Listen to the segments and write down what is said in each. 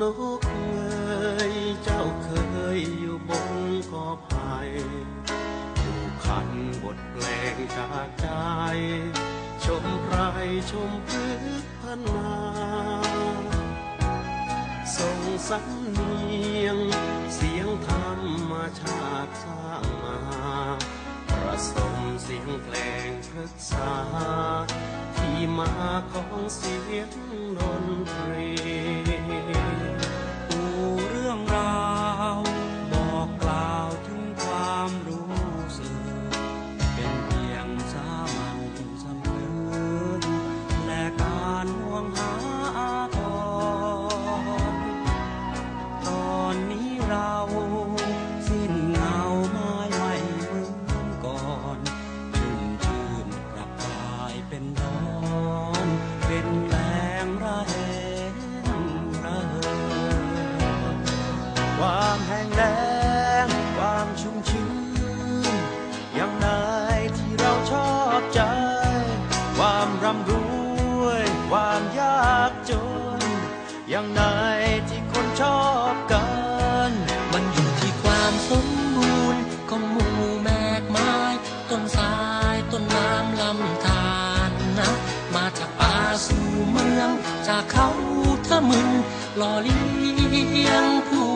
นกเอ๋ยเจ้าเคยอยู่บนกอไผ่อยู่ขันบทเพลงจากใจ ชมไพรชมพืชพันนาส่งสำเนียง เสียงธรรมชาติสร้างมาประสมเสียงเพลงพฤกษา ที่มาของเสียงดนตรี ความแห้งแล้งความชุ่มชื้นอย่างไหนที่เราชอบใจ ความร่ำรวย ความยากจน อย่างไหนที่คนชอบกัน มันอยู่ที่ความสมบูรณ์ของหมู่แมกไม้ต้นสายต้นน้ำลำธารนะ มาจากป่าสู่เมือง จากเขาทะมึงหล่อเลี้ยงผู้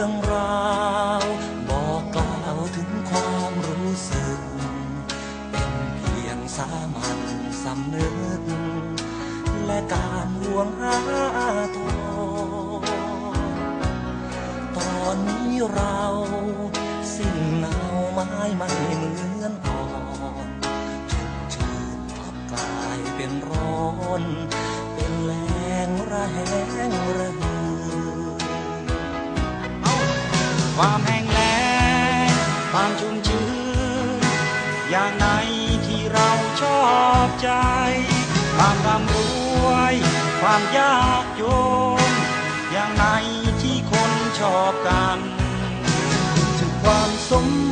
รื่องราว บอกกล่าวถึงความรู้สึก เป็นเพียงสามัญสำนึก และการหวงหาทรตอนนี้เราสิ้นเงาไม้ไม่เหมือนก่อนชุดชื่นกลับกลายเป็นร้อน เป็นแรงระแหง ความแห้งแล้งความชุ่มชื้น อย่างไหนที่เราชอบใจ ความร่ำรวย ความยากจน อย่างไหนที่คนชอบกัน ถึงความสม